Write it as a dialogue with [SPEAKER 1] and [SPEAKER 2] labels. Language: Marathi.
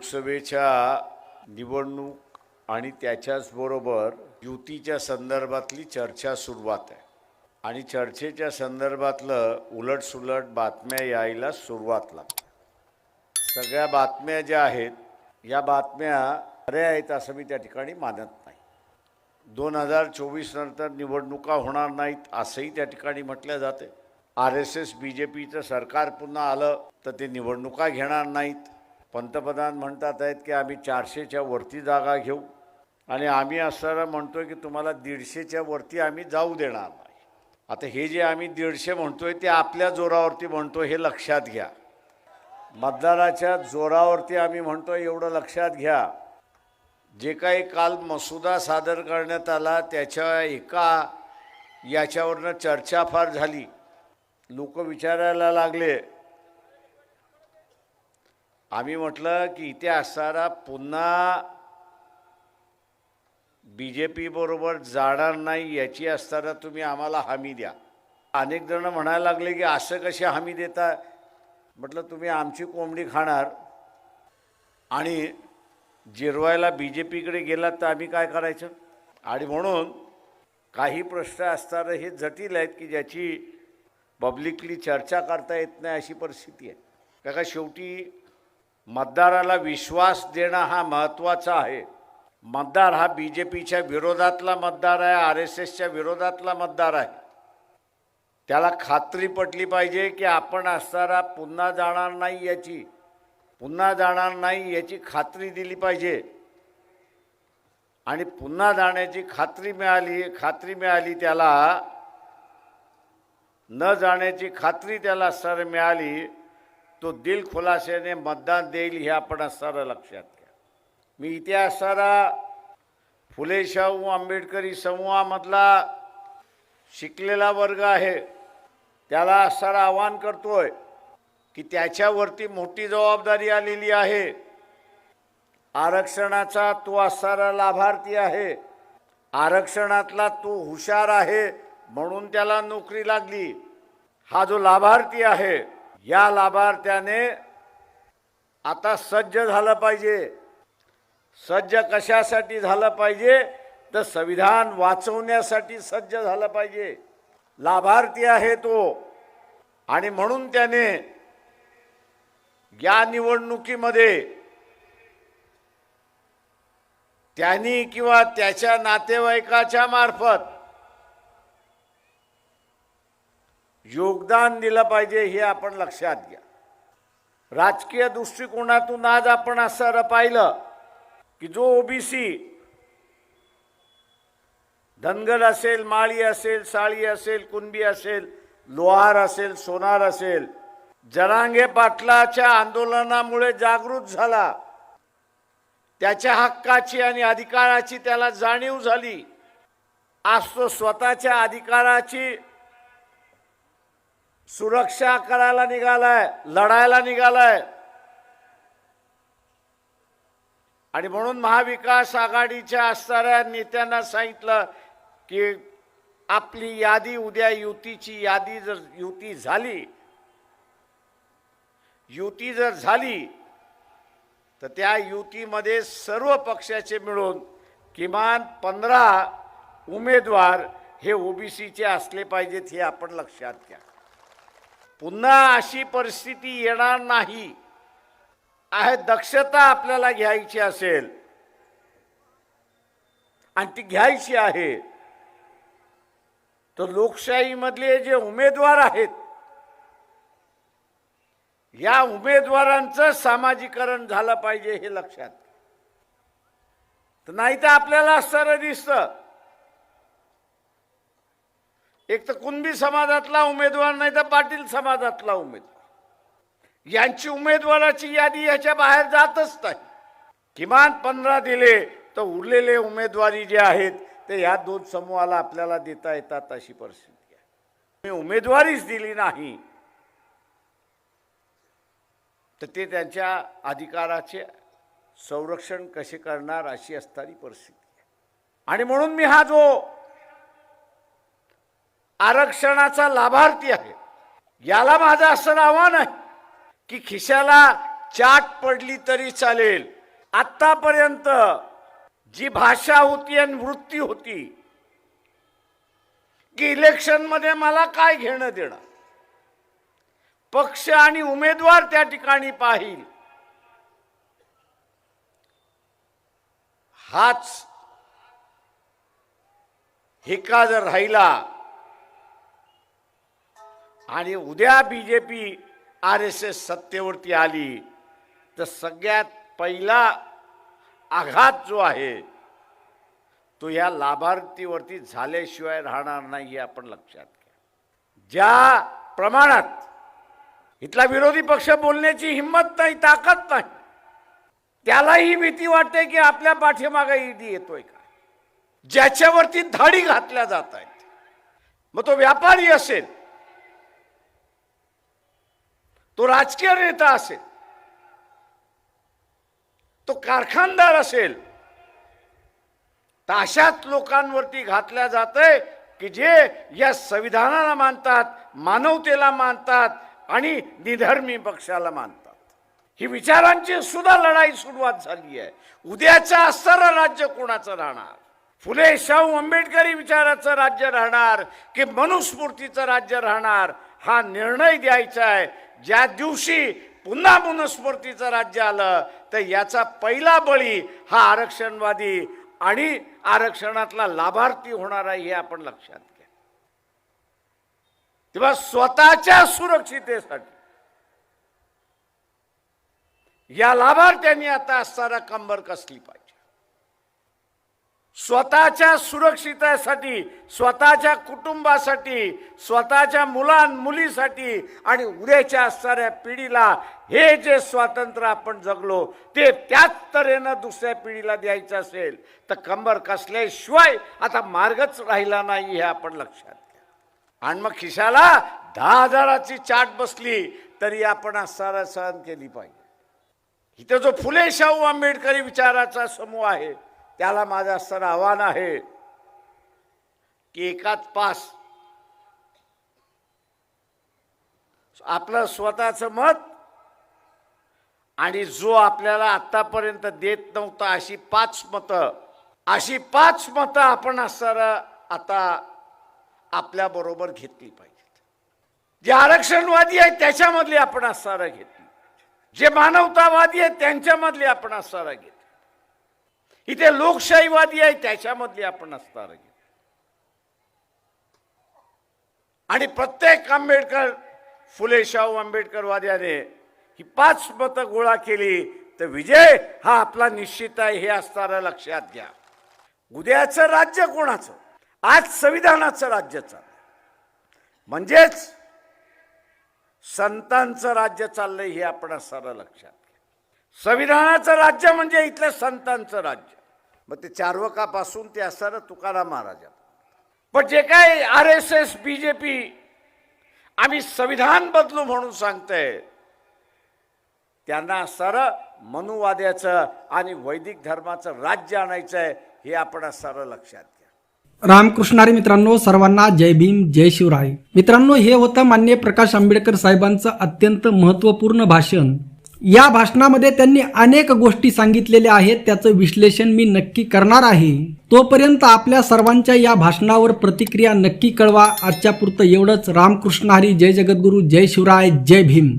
[SPEAKER 1] लोकसभेच्या निवडणूक आणि त्याच्याचबरोबर युतीच्या संदर्भातली चर्चा सुरुवात आहे. आणि चर्चेच्या संदर्भातलं उलटसुलट बातम्या यायला सुरुवात लागते. सगळ्या बातम्या ज्या आहेत या बातम्या खऱ्या आहेत असं मी त्या ठिकाणी मानत नाही. दोन हजार चोवीस नंतर निवडणुका होणार नाहीत असंही त्या ठिकाणी म्हटलं जाते. R S S B J पीचं सरकार पुन्हा आलं तर ते निवडणुका घेणार नाहीत. पंतप्रधान म्हणतात आहेत की आम्ही चारशेच्या वरती जागा घेऊ. आणि आम्ही असताना म्हणतोय की तुम्हाला दीडशेच्या वरती आम्ही जाऊ देणार नाही. आता हे जे आम्ही दीडशे म्हणतोय ते आपल्या जोरावरती म्हणतो हे लक्षात घ्या. मतदाराच्या जोरावरती आम्ही म्हणतोय एवढं लक्षात घ्या. जे काही काल मसुदा सादर करण्यात आला त्याच्या एका याच्यावरनं चर्चा फार झाली. लोक विचारायला लागले आम्ही म्हटलं की इथे असणारा पुन्हा बी जे पीबरोबर जाणार नाही याची असताना तुम्ही आम्हाला हमी द्या. अनेक जण म्हणायला लागले की असं कशी हमी देता? म्हटलं तुम्ही आमची कोंबडी खाणार आणि जिरवायला बी जे पीकडे गेलात तर आम्ही काय करायचं? आणि म्हणून काही प्रश्न असताना हे जटिल आहेत की ज्याची पब्लिकली चर्चा करता येत नाही अशी परिस्थिती आहे. का शेवटी मतदाराला विश्वास देणं हा महत्त्वाचा आहे. मतदार हा बी जे पीच्या विरोधातला मतदार आहे आर एस एसच्या विरोधातला मतदार आहे. त्याला खात्री पटली पाहिजे की आपण असणारा पुन्हा जाणार नाही याची पुन्हा जाणार नाही याची खात्री दिली पाहिजे. आणि पुन्हा जाण्याची खात्री मिळाली खात्री मिळाली त्याला न जाण्याची खात्री त्याला सर मिळाली तो दिल खुलासेने मतदान देईल हे आपण असणारं लक्षात घ्या मी इथे असणारा फुले शाहू आंबेडकरी समूहामधला शिकलेला वर्ग आहे. त्याला असताना आवाहन करतोय की त्याच्यावरती मोठी जबाबदारी आलेली आहे. आरक्षणाचा तो असणारा लाभार्थी आहे. आरक्षणातला तो हुशार आहे म्हणून त्याला नोकरी लागली. हा जो लाभार्थी आहे या लाभार्थ्याने आता सज्ज झालं पाहिजे. सज्ज कशासाठी झालं पाहिजे? तर संविधान वाचवण्यासाठी सज्ज झालं पाहिजे. लाभार्थी आहे तो. आणि म्हणून त्याने या निवडणुकीमध्ये त्यांनी किंवा त्याच्या नातेवाईकाच्या मार्फत योगदान दिलं पाहिजे हे आपण लक्षात घ्या. राजकीय दृष्टिकोनातून आज आपण असं पाहिलं की जो ओबीसी धनगर असेल माळी असेल साळी असेल कुणबी असेल लोहार असेल सोनार असेल जरांगे पाटलाच्या आंदोलनामुळे जागृत झाला. त्याच्या हक्काची आणि अधिकाराची त्याला जाणीव झाली. आज तो स्वतःच्या अधिकाराची सुरक्षा करायला निघालाय लढायला निघालाय. आणि म्हणून महाविकास आघाडीच्या असणाऱ्या नेत्यांना सांगितलं की आपली यादी उद्या युतीची यादी जर युती झाली युती जर झाली तर त्या युतीमध्ये सर्व पक्षाचे मिळून किमान पंधरा उमेदवार हे ओबीसीचे असले पाहिजेत हे आपण लक्षात घ्या. पुन्हा अशी परिस्थिती येणार नाही. आहे दक्षता आपल्याला घ्यायची असेल. आणि ती घ्यायची आहे. तर लोकशाहीमधले जे उमेदवार आहेत या उमेदवारांचं सामाजिकरण झालं पाहिजे हे लक्षात. तर नाही तर आपल्याला असणारं दिसतं एक तर कुणबी समाजातला उमेदवार नाही तर पाटील समाजातला उमेदवार. यांची उमेदवाराची यादी याच्या बाहेर जातच नाही. किमान पंधरा दिले तर उरलेले उमेदवारी जे आहेत ते या दोन समूहाला आपल्याला देता येतात अशी परिस्थिती आहे. मी उमेदवारीच दिली नाही. तर ते त्यांच्या अधिकाराचे संरक्षण कसे करणार अशी असणारी परिस्थिती आहे. आणि म्हणून मी हा जो आरक्षणाचा लाभार्थी आहे. याला माझं असं आव्हान आहे की खिशाला चाट पडली तरी चालेल. आतापर्यंत जी भाषा होती आणि वृत्ती होती की इलेक्शनमध्ये मला काय घेणं देणं? पक्ष आणि उमेदवार त्या ठिकाणी पाहिल. हाच हिका जर राहिला आणि उद्या बीजेपी आर एस एस सत्तेवरती आली तर सगळ्यात पहिला आघात जो आहे तो या लाभार्थीवरती झाल्याशिवाय राहणार नाही हे आपण लक्षात घ्या. ज्या प्रमाणात इथला विरोधी पक्ष बोलण्याची हिंमत नाही ताकद नाही त्यालाही भीती वाटते की आपल्या पाठीमागे ईडी येतोय का? ज्याच्यावरती धाडी घातल्या जात आहेत. मग तो व्यापारी असेल तो राजकीय नेता असेल तो कारखानदार असेल तर अशाच लोकांवरती घातल्या जात आहे की जे या संविधानाला मानतात मानवतेला मानतात आणि निधर्मी पक्षाला मानतात. ही विचारांची सुद्धा लढाई सुरुवात झाली आहे. उद्याचं असणारं राज्य कोणाचं राहणार? फुले शाहू आंबेडकरी विचाराचं राज्य राहणार की मनुस्फूर्तीचं राज्य राहणार? हा निर्णय द्यायचा आहे. ज्या दिवशी पुन्हा मनुस्मृतीचं राज्य आलं तर याचा पहिला बळी हा आरक्षणवादी आणि आरक्षणातला लाभार्थी होणार आहे हे आपण लक्षात घ्या. तेव्हा स्वतःच्या सुरक्षितेसाठी या लाभार्थ्यांनी आता असणारा कंबर कसली पाहिजे? स्वतःच्या सुरक्षितेसाठी स्वतःच्या कुटुंबासाठी स्वतःच्या मुलां मुलीसाठी आणि उद्याच्या असणाऱ्या पिढीला हे जे स्वातंत्र्य आपण जगलो ते त्याच तऱ्हेनं दुसऱ्या पिढीला द्यायचं असेल तर कंबर कसल्याशिवाय आता मार्गच राहिला नाही हे आपण लक्षात घ्या. आणि मग खिशाला दहा हजाराची चाट बसली तरी आपण असणारा सहन केली पाहिजे. इथं जो फुले शाहू आंबेडकरी विचाराचा समूह आहे त्याला माझं असणारं आव्हान आहे की एकाच पास आपलं स्वतःचं मत आणि जो आपल्याला आतापर्यंत देत नव्हता अशी पाच मतं अशी पाच मतं आपण असणारं आता आपल्याबरोबर घेतली पाहिजेत. जे आरक्षणवादी आहेत त्याच्यामधली आपण असणारं घेतली जे मानवतावादी आहेत त्यांच्यामधली आपण असणारं घेतली इथे लोकशाहीवादी आहे त्याच्यामधली आपण असणार आणि प्रत्येक आंबेडकर फुले शाहू आंबेडकरवाद्याने ही पाच मतं गोळा केली तर विजय हा आपला निश्चित आहे हे असणारं लक्षात घ्या. उद्याचं राज्य कोणाचं? आज संविधानाचं राज्य चाललं म्हणजेच संतांचं राज्य चाललंय हे आपण असणारं लक्षात संविधानाचं राज्य म्हणजे इथलं संतांचं राज्य. मग ते चारवकापासून ते असणारं तुकाराम महाराजा पण जे काय आर एस एस बी जे पी आम्ही संविधान बदलू म्हणून सांगतंय त्यांना असणारं मनुवाद्याचं आणि वैदिक धर्माचं राज्य आणायचं आहे हे आपण असणारं लक्षात घ्या.
[SPEAKER 2] रामकृष्णारी मित्रांनो सर्वांना जय भीम जय शिवराय. मित्रांनो हे होतं मान्य प्रकाश आंबेडकर साहेबांचं अत्यंत महत्त्वपूर्ण भाषण. या भाषणामध्ये त्यांनी अनेक गोष्टी सांगितलेल्या आहेत त्याचं विश्लेषण मी नक्की करणार आहे. तोपर्यंत आपल्या सर्वांच्या या भाषणावर प्रतिक्रिया नक्की कळवा. आजच्या पुरतं एवढंच. रामकृष्ण हरी जय जगद्गुरू जय शिवराय जय भीम.